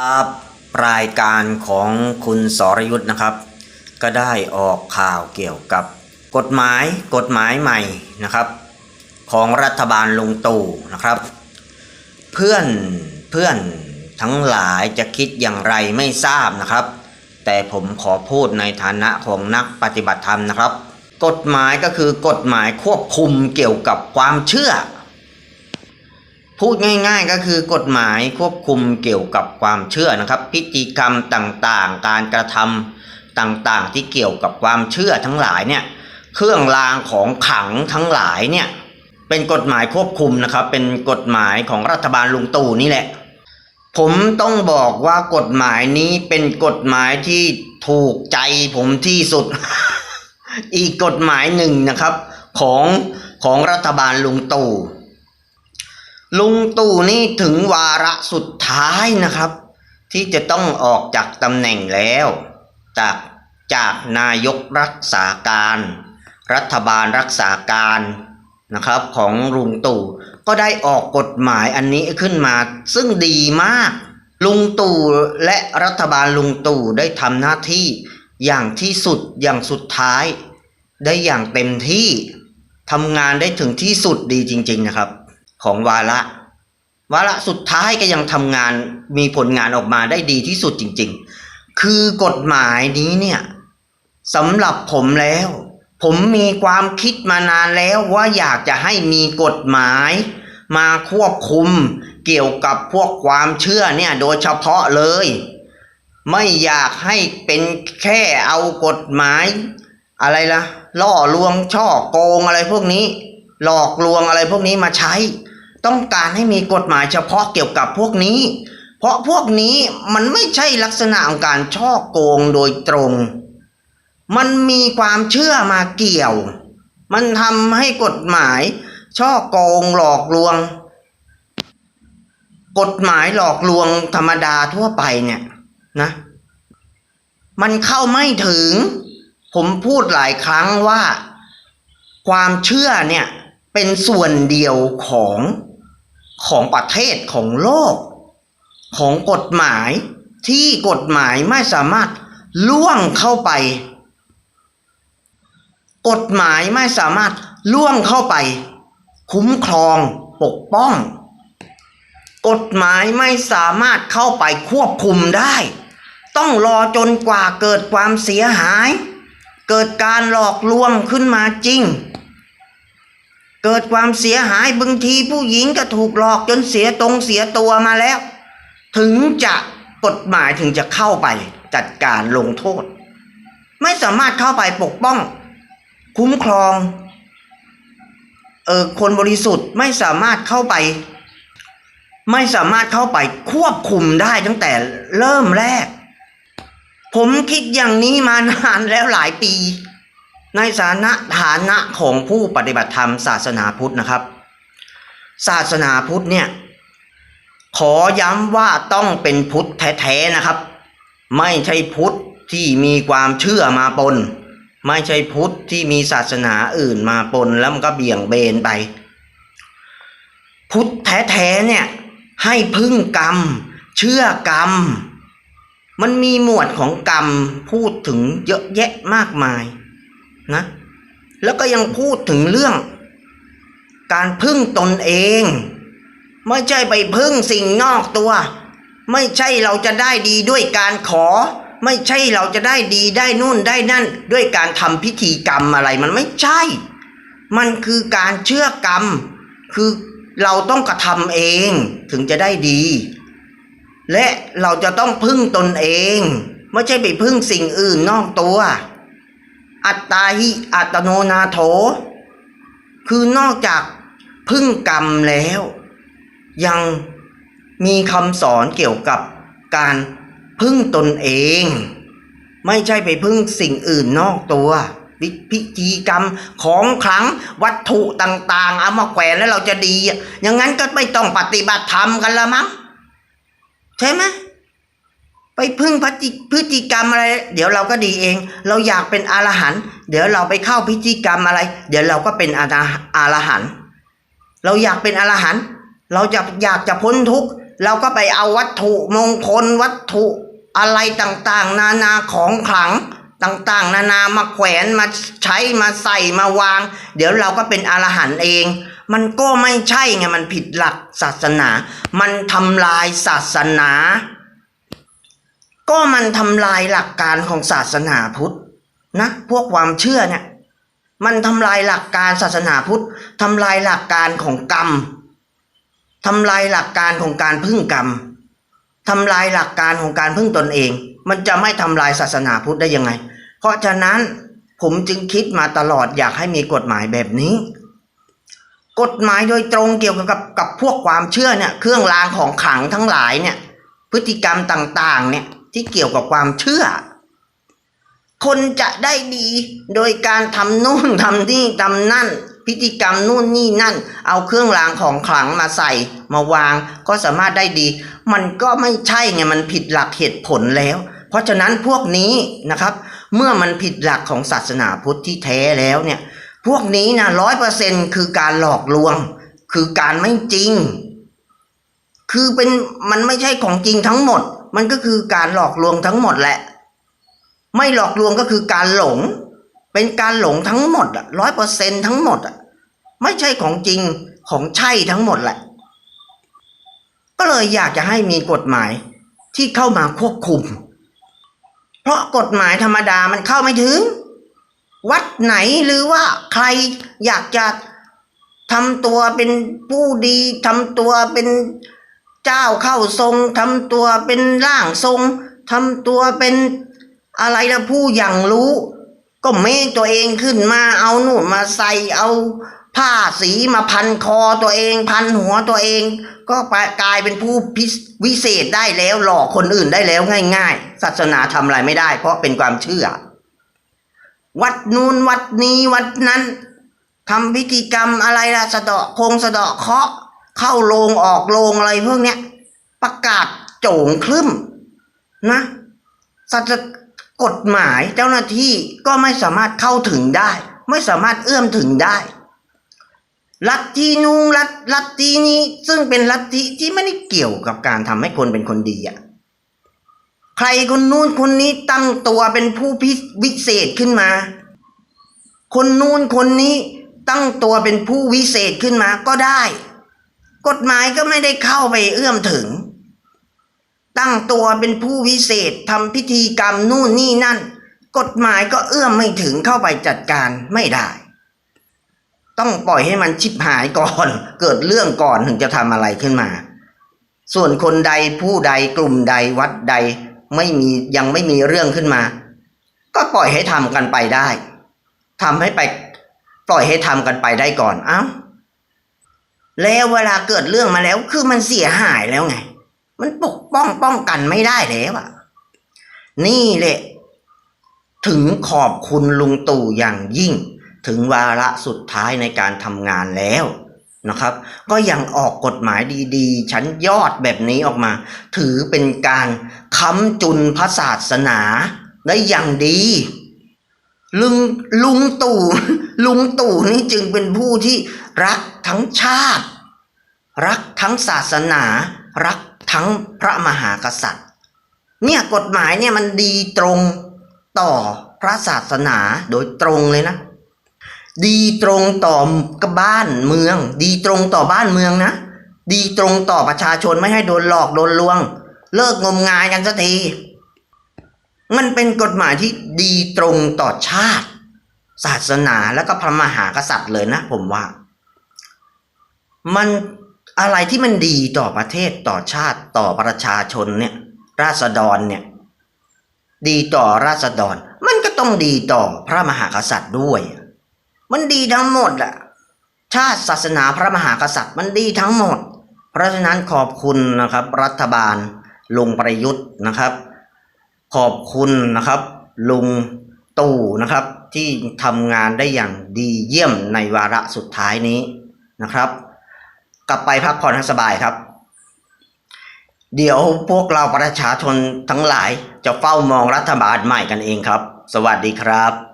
ครับรายการของคุณสรยุทธ์นะครับ ก็ได้ออกข่าวเกี่ยวกับ กฎหมายกฎหมายใหม่นะครับ ของรัฐบาลลุงตู่นะครับ เพื่อนเพื่อนทั้งหลายจะคิดอย่างไรไม่ทราบนะครับ แต่ผมขอพูดในฐานะของนักปฏิบัติธรรมนะครับ กฎหมายก็คือกฎหมายควบคุมเกี่ยวกับความเชื่อ พูดง่ายๆก็คือกฎหมายควบคุมเกี่ยวกับความเชื่อนะครับ พิธีกรรมต่างๆ การกระทำต่างๆ ที่เกี่ยวกับความเชื่อทั้งหลายเนี่ยเครื่องรางของขังทั้งหลายเนี่ยเป็นกฎหมายควบคุมนะครับ เป็นกฎหมายของรัฐบาลลุงตู่นี่แหละ ผมต้องบอกว่ากฎหมายนี้เป็นกฎหมายที่ถูกใจผมที่สุด อีกกฎหมายหนึ่งนะครับ ของของรัฐบาลลุงตู่ ลุงตู่นี่ถึงวาระสุดท้ายนะครับ ที่จะต้องออกจากตำแหน่งแล้ว จากจากนายกรักษาการ รัฐบาลรักษาการนะครับของลุงตู่ก็ได้ออกกฎหมายอันนี้ขึ้นมา ซึ่งดีมาก ลุงตู่และรัฐบาลลุงตู่ได้ทำหน้าที่อย่างที่สุดอย่างสุดท้าย ได้อย่างเต็มที่ทำงานได้ถึงที่สุดดีจริง ๆนะครับ ของวาระ วาระสุดท้ายก็ยังทำงานมีผลงานออกมาได้ดีที่สุดจริง ๆ คือกฎหมายนี้เนี่ยสำหรับผมแล้ว ผมมีความคิดมานานแล้วว่าอยากจะให้มีกฎหมาย มาควบคุมเกี่ยวกับพวกความเชื่อเนี่ยโดยเฉพาะเลย ไม่อยากให้เป็นแค่เอากฎหมาย อะไรล่ะล่อลวงช่อโกงอะไรพวกนี้ หลอกลวงอะไรพวกนี้มาใช้ ต้องการให้มีกฎหมายเฉพาะเกี่ยวกับพวกนี้ เพราะพวกนี้มันไม่ใช่ลักษณะของการช่อโกงโดยตรง มันมีความเชื่อมาเกี่ยว มันทำให้กฎหมายช่อโกงหลอกลวง กฎหมายหลอกลวงธรรมดาทั่วไปเนี่ยนะ มันเข้าไม่ถึง ผมพูดหลายครั้งว่า ความเชื่อเนี่ยเป็นส่วนเดียวของ ของประเทศของโลก ของกฎหมายที่กฎหมายไม่สามารถล่วงเข้าไป กฎหมายไม่สามารถล่วงเข้าไป คุ้มครองปกป้อง กฎหมายไม่สามารถเข้าไปควบคุมได้ ต้องรอจนกว่าเกิดความเสียหาย เกิดการหลอกลวงขึ้นมาจริง เกิดความเสียหายบางทีผู้หญิงก็ถูกหลอกจนเสียตรงเสียตัวมาแล้ว ถึงจะกฎหมายถึงจะเข้าไปจัดการลงโทษ ไม่สามารถเข้าไปปกป้อง คุ้มครองเออคนบริสุทธิ์ไม่สามารถเข้าไป ไม่สามารถเข้าไปควบคุมได้ตั้งแต่เริ่มแรก ผมคิดอย่างนี้มานานแล้วหลายปี ในฐานะฐานะของผู้ปฏิบัติธรรมศาสนาพุทธนะครับ ศาสนาพุทธเนี่ยขอย้ำว่าต้องเป็นพุทธแท้ๆนะครับ ไม่ใช่พุทธที่มีความเชื่อมาปน ไม่ใช่พุทธที่มีศาสนาอื่นมาปนแล้วมันก็เบี่ยงเบนไป พุทธแท้ๆเนี่ยให้พึ่งกรรม เชื่อกรรม มันมีหมวดของกรรมพูดถึงเยอะแยะมากมาย นะ แล้วก็ยังพูดถึงเรื่อง การพึ่งตนเอง ไม่ใช่ไปพึ่งสิ่งนอกตัว ไม่ใช่เราจะได้ดีด้วยการขอ ไม่ใช่เราจะได้ดีได้นู่นได้นั่น ด้วยการทำพิธีกรรมอะไรมันไม่ใช่ มันคือการเชื่อกรรม คือเราต้องกระทำเองถึงจะได้ดี และเราจะต้องพึ่งตนเอง ไม่ใช่ไปพึ่งสิ่งอื่นนอกตัว อัตตาหิอัตโนนาโถ คือนอกจากพึ่งกรรมแล้ว ยังมีคำสอนเกี่ยวกับการพึ่งตนเอง ไม่ใช่ไปพึ่งสิ่งอื่นนอกตัววิพิธีกรรมของขลังวัตถุต่างๆ เอามาแขวนแล้วเราจะดีอย่างนั้นก็ไม่ต้องปฏิบัติธรรมกันละมั้งใช่ไหม ไปพึ่งพฤติพฤติกรรมอะไร เดี๋ยวเราก็ดีเอง เราอยากเป็นอรหันต์เดี๋ยวเราไปเข้าพิธีกรรมอะไร เดี๋ยวเราก็เป็นอรอรหันต์เราอยากเป็นอรหันต์เราจะอยากจะพ้นทุกข์เราก็ไปเอาวัตถุมงคลวัตถุอะไรต่างๆ นานาของขลังต่างๆ นานามาแขวนมาใช้มาใส่มาวาง เดี๋ยวเราก็เป็นอรหันต์เอง มันก็ไม่ใช่ไงมันผิดหลักศาสนา มันทำลายศาสนา ก็มันทำลายหลักการของศาสนาพุทธนะพวกความเชื่อเนี่ยมันทำลายหลักการศาสนาพุทธทำลายหลักการของกรรมทำลายหลักการของการพึ่งกรรมทำลายหลักการของการพึ่งตนเอง มันจะไม่ทำลายศาสนาพุทธได้ยังไง เพราะฉะนั้นผมจึงคิดมาตลอดอยากให้มีกฎหมายแบบนี้ กฎหมายโดยตรงเกี่ยวกับกับพวกความเชื่อเนี่ยเครื่องรางของขลังทั้งหลายเนี่ยพฤติกรรมต่าง ๆ เนี่ย ที่เกี่ยวกับความเชื่อ คนจะได้ดีโดยการทำนู่นทำนี่ทำนั่น พิธีกรรมนู่นนี่นั่น เอาเครื่องรางของขลังมาใส่มาวางก็สามารถได้ดี มันก็ไม่ใช่ไงมันผิดหลักเหตุผลแล้ว เพราะฉะนั้นพวกนี้นะครับ เมื่อมันผิดหลักของศาสนาพุทธที่แท้แล้วเนี่ยพวกนี้นะร้อยเปอร์เซ็นคือการหลอกลวง คือการไม่จริง คือเป็นมันไม่ใช่ของจริงทั้งหมด มันก็คือการหลอกลวงทั้งหมดแหละ ไม่หลอกลวงก็คือการหลง เป็นการหลงทั้งหมดอะร้อยเปอร์เซ็นทั้งหมดอะไม่ใช่ของจริงของใช่ทั้งหมดแหละ ก็เลยอยากจะให้มีกฎหมายที่เข้ามาควบคุม เพราะกฎหมายธรรมดามันเข้าไม่ถึง วัดไหนหรือว่าใครอยากจะทำตัวเป็นผู้ดีทำตัวเป็น เจ้าเข้าทรงทำตัวเป็นร่างทรงทำตัวเป็นอะไรละผู้อย่างรู้ ก็เมคตัวเองขึ้นมาเอาหนูนมาใส่เอาผ้าสีมาพันคอตัวเอง พันหัวตัวเอง ก็กลายเป็นผู้พิเศวิเศษได้แล้วหลอกคนอื่นได้แล้วง่าย ๆ ศาสนาทำอะไรไม่ได้ เพราะเป็นความเชื่อ วัดนูนวัดนี้วัดนั้นทำพิธีกรรมอะไรละสะเดาะคงสะเดาะเคาะ เข้าโรงออกโรงอะไรพวกเนี้ย ประกาศโจงคลึ้มนะสัจกฎหมายเจ้าหน้าที่ก็ไม่สามารถเข้าถึงได้ ไม่สามารถเอื้อมถึงได้ ลัทธินูนลัทลัทธินี้ซึ่งเป็นลัทธิที่ไม่ได้เกี่ยวกับการทำให้คนเป็นคนดีอะใครคนนู้นคนนี้ตั้งตัวเป็นผู้พิวิเศษขึ้นมา คนนู้นคนนี้ตั้งตัวเป็นผู้วิเศษขึ้นมาก็ได้ กฎหมายก็ไม่ได้เข้าไปเอื้อมถึง ตั้งตัวเป็นผู้วิเศษทำพิธีกรรมนู่นนี่นั่น กฎหมายก็เอื้อมไม่ถึงเข้าไปจัดการไม่ได้ ต้องปล่อยให้มันชิบหายก่อน เกิดเรื่องก่อนถึงจะทำอะไรขึ้นมา ส่วนคนใดผู้ใดกลุ่มใดวัดใดไม่มียังไม่มีเรื่องขึ้นมา ก็ปล่อยให้ทำกันไปได้ทำให้ไป ปล่อยให้ทำกันไปได้ก่อน เอ้า แล้วเวลาเกิดเรื่องมาแล้ว คือมันเสียหายแล้วไง มันปกป้องป้องกันไม่ได้แล้วอะนี่แหละ ถึงขอบคุณลุงตู่อย่างยิ่ง ถึงวาระสุดท้ายในการทำงานแล้วนะครับ ก็ยังออกกฎหมายดีๆ ชั้นยอดแบบนี้ออกมา ถือเป็นการค้ำจุนพระศาสนาได้อย่างดี ลุงลุงตู่ลุงตู่นี่จึงเป็นผู้ที่รักทั้งชาติ รักทั้งศาสนา รักทั้งพระมหากษัตริย์ เนี่ยกฎหมายเนี่ยมันดีตรงต่อพระศาสนาโดยตรงเลยนะ ดีตรงต่อกับบ้านเมือง ดีตรงต่อบ้านเมืองนะ ดีตรงต่อประชาชนไม่ให้โดนหลอกโดนลวง เลิกงมงายกันสักที มันเป็นกฎหมายที่ดีตรงต่อชาติ ศาสนาแล้วก็พระมหากษัตริย์เลยนะผมว่า มันอะไรที่มันดีต่อประเทศต่อชาติต่อประชาชนเนี่ย ราษฎรเนี่ย ดีต่อราษฎร มันก็ต้องดีต่อพระมหากษัตริย์ด้วย มันดีทั้งหมดอะชาติศาสนาพระมหากษัตริย์มันดีทั้งหมด เพราะฉะนั้นขอบคุณนะครับ รัฐบาลลุงประยุทธ์นะครับ ขอบคุณนะครับ ลุงตู่นะครับ ที่ทำงานได้อย่างดีเยี่ยมในวาระสุดท้ายนี้นะครับ กลับไปพักผ่อนให้สบายครับ เดี๋ยวพวกเราประชาชนทั้งหลายจะเฝ้ามองรัฐบาลใหม่กันเองครับ สวัสดีครับ